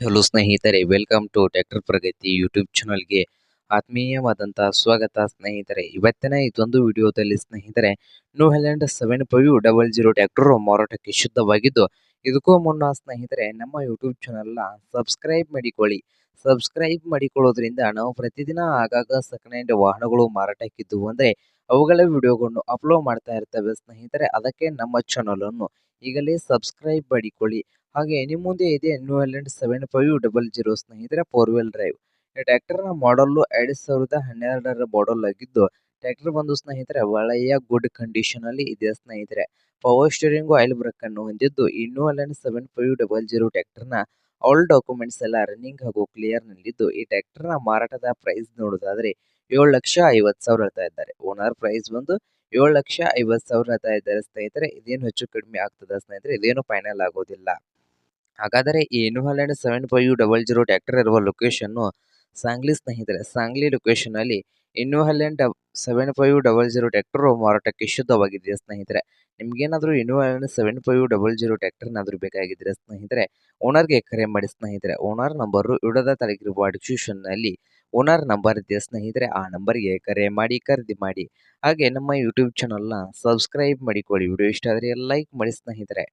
Hello ಸ್ನೇಹಿತರೆ welcome to tractor Pragati YouTube ಚಾನಲ್ಗೆ ಆತ್ಮೀಯವಾದಂತಹ ಸ್ವಾಗತ ಸ್ನೇಹಿತರೆ. ಇವತ್ತಿನ ಇದೊಂದು ವಿಡಿಯೋದಲ್ಲಿ ಸ್ನೇಹಿತರೆ new Holland seven five double zero tractor ಮಾರಾಟಕ್ಕೆ ಶುದ್ಧವಾಗಿದ್ದು, ಇದಕ್ಕೂ ಮುನ್ನ ಸ್ನೇಹಿತರೆ, ನಮ್ಮ ಯೂಟ್ಯೂಬ್ ಚಾನಲ್ನ ಸಬ್ಸ್ಕ್ರೈಬ್ ಮಾಡಿಕೊಳ್ಳಿ. ಸಬ್ಸ್ಕ್ರೈಬ್ ಮಾಡಿಕೊಳ್ಳೋದ್ರಿಂದ ನಾವು ಪ್ರತಿದಿನ ಆಗಾಗ ಸೆಕೆಂಡ್ ಹ್ಯಾಂಡ್ ವಾಹನಗಳು ಮಾರಾಟಕ್ಕಿದ್ದು ಅಂದರೆ, ಅವುಗಳ ವಿಡಿಯೋಗಳನ್ನು ಅಪ್ಲೋಡ್ ಮಾಡ್ತಾ ಇರ್ತವೆ ಸ್ನೇಹಿತರೆ. ಅದಕ್ಕೆ ನಮ್ಮ ಚಾನಲನ್ನು ಈಗಲೇ ಸಬ್ಸ್ಕ್ರೈಬ್ ಮಾಡಿಕೊಳ್ಳಿ. ಹಾಗೆ ನಿಮ್ಮ ಮುಂದೆ ಇದೆ new seven five double zero ಸ್ನೇಹಿತರೆ ಫೋರ್ ವೀಲ್ ಡ್ರೈವ್ ಈ ಟ್ರ್ಯಾಕ್ಟರ್ನ ಮಾಡಲ್ಲು ಎರಡು ಸಾವಿರದ ಹನ್ನೆರಡರ ಮಾಡಲ್ ಆಗಿದ್ದು ಟ್ರ್ಯಾಕ್ಟರ್ ಬಂದು ಸ್ನೇಹಿತರೆ, ಒಳ್ಳೆಯ ಗುಡ್ ಕಂಡೀಷನ್ ಅಲ್ಲಿ ಇದೆ ಸ್ನೇಹಿತರೆ. ಪವರ್ ಸ್ಟೀರಿಂಗ್ ಆಯಿಲ್ ಬ್ರೇಕ್ ಅನ್ನು ಹೊಂದಿದ್ದು ಈ new Holland seven five double zero ಟ್ರ್ಯಾಕ್ಟರ್ನ ಆಲ್ ಡಾಕ್ಯುಮೆಂಟ್ಸ್ ಎಲ್ಲ ರನ್ನಿಂಗ್ ಹಾಗೂ ಕ್ಲಿಯರ್ ನಲ್ಲಿದ್ದು, ಈ ಟ್ರ್ಯಾಕ್ಟರ್ನ ಮಾರಾಟದ ಪ್ರೈಸ್ ನೋಡೋದಾದ್ರೆ ಏಳು ಲಕ್ಷ ಐವತ್ತು ಸಾವಿರ ಹೇಳ್ತಾ ಇದ್ದಾರೆ. ಓನರ್ ಪ್ರೈಸ್ ಬಂದು ಏಳು ಲಕ್ಷ ಐವತ್ತು ಸಾವಿರ ಹೇಳ್ತಾ ಇದ್ದಾರೆ ಸ್ನೇಹಿತರೆ. ಇದೇನು ಹೆಚ್ಚು ಕಡಿಮೆ ಆಗ್ತದೆ ಸ್ನೇಹಿತರೆ? ಇದೇನು ಫೈನಲ್ ಆಗೋದಿಲ್ಲ. ಹಾಗಾದರೆ ಈ Holland seven five double zero tractor ಇರುವ ಲೊಕೇಶನ್ನು ಸಾಂಗ್ಲಿ ಸ್ನೇಹಿತರೆ Sangli ಲೊಕೇಶನಲ್ಲಿ Holland Holland seven five double zero tractor ಮಾರಾಟಕ್ಕೆ ಶುದ್ಧವಾಗಿದೆ ಸ್ನೇಹಿತರೆ? ನಿಮಗೇನಾದರೂ Holland Holland seven five double zero ಟ್ಯಾಕ್ಟರ್ನಾದರೂ ಬೇಕಾಗಿದ್ದರೆ ಸ್ನೇಹಿತರೆ? ಓನರ್ಗೆ ಕರೆ ಮಾಡಿ ಸ್ನೇಹಿತರೆ ಓನರ್ ನಂಬರು ಇಡದ ತಲೆಗಿರುವ ಡಿಸ್ಕ್ರಿಪ್ಷನ್ನಲ್ಲಿ ಓನರ್ ನಂಬರ್ ಇದೆ ಸ್ನೇಹಿತರೆ? ಆ ನಂಬರ್ಗೆ ಕರೆ ಮಾಡಿ, ಖರೀದಿ ಮಾಡಿ. ಹಾಗೆ ನಮ್ಮ ಯೂಟ್ಯೂಬ್ ಚಾನಲ್ನ ಸಬ್ಸ್ಕ್ರೈಬ್ ಮಾಡಿಕೊಳ್ಳಿ. ವಿಡಿಯೋ ಇಷ್ಟ ಆದರೆ ಲೈಕ್ ಮಾಡಿ ಸ್ನೇಹಿತರೆ.